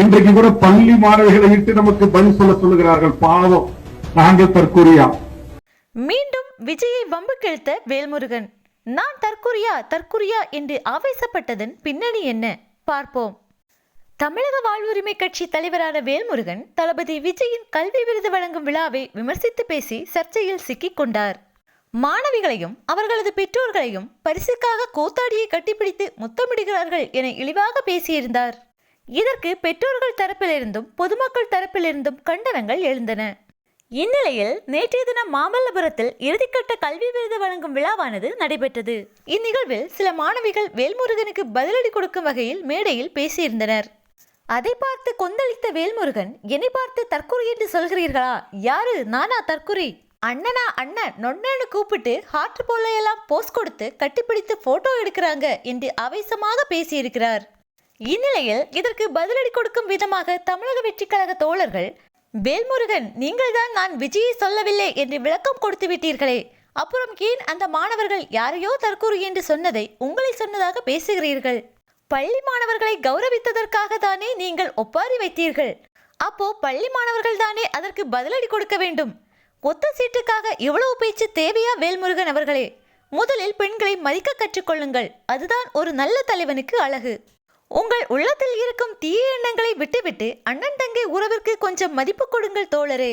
இன்றைக்கு கூட பள்ளி மாணவிகளை இட்டு நமக்கு பதில் சொல்ல சொல்லுகிறார்கள் பாவம். நாங்கள் தற்கொலையா? மீண்டும் விஜயை வம்புக்கிழுத்த வேல்முருகன். நான் தற்குறியா தற்குறியா என்று ஆவேசப்பட்டதன் பின்னணி என்ன? பார்ப்போம். தமிழக வாழ்வுரிமை கட்சி தலைவரான வேல்முருகன் தளபதி விஜயின் கல்வி விருது வழங்கும் விழாவை விமர்சித்து பேசி சர்ச்சையில் சிக்கிக் கொண்டார். மாணவிகளையும் அவர்களது பெற்றோர்களையும் பரிசுக்காக கோத்தாடியை கட்டிப்பிடித்து முத்தமிடுகிறார்கள் என இழிவாக பேசியிருந்தார். இதற்கு பெற்றோர்கள் தரப்பிலிருந்தும் பொதுமக்கள் தரப்பிலிருந்தும் கண்டனங்கள் எழுந்தன. இந்நிலையில் நேற்றைய தினம் மாமல்லபுரத்தில் இறுதிக்கட்ட கல்வி விருது வழங்கும் விழாவானது நடைபெற்றது. இந்நிகழ்வில் சில மாணவிகள் வேல்முருகனுக்கு பதிலடி கொடுக்கும் வகையில் மேடையில் பேசியிருந்தனர். அதை பார்த்து கொந்தளித்த வேல்முருகன் என்னை பார்த்து தற்குறி என்று சொல்கிறீர்களா? யாரு? நானா தற்குறி? அண்ணனா அண்ணன் நொண்ணன்னு கூப்பிட்டு ஹார்ட் போல எல்லாம் போஸ் கொடுத்து கட்டிப்பிடித்து போட்டோ எடுக்கிறாங்க என்று ஆவேசமாக பேசியிருக்கிறார். இந்நிலையில் இதற்கு பதிலடி கொடுக்கும் விதமாக தமிழக வெற்றிக் கழக தோழர்கள் வேல்முருகன் நீங்கள்தான் நான் விஜயை சொல்லவில்லை என்று விளக்கம் கொடுத்து விட்டீர்களே. அப்புறம் ஏன் அந்த மாணவர்கள் யாரையோ தற்கூறு என்று சொன்னதை உங்களை சொன்னதாக பேசுகிறீர்கள்? பள்ளி மாணவர்களை கௌரவித்ததற்காக தானே நீங்கள் ஒப்பாரி வைத்தீர்கள். அப்போ பள்ளி மாணவர்கள் தானே அதற்கு பதிலடி கொடுக்க வேண்டும். ஒத்த சீட்டுக்காக இவ்வளவு பேச்சு தேவையா வேல்முருகன் அவர்களே? முதலில் பெண்களை மதிக்க கற்றுக்கொள்ளுங்கள் அதுதான் ஒரு நல்ல தலைவனுக்கு அழகு. உங்கள் உள்ளத்தில் இருக்கும் தீய எண்ணங்களை விட்டுவிட்டு அண்ணன் தங்கை உறவிற்கு கொஞ்சம் மதிப்பு கொடுங்கள் தோழரே.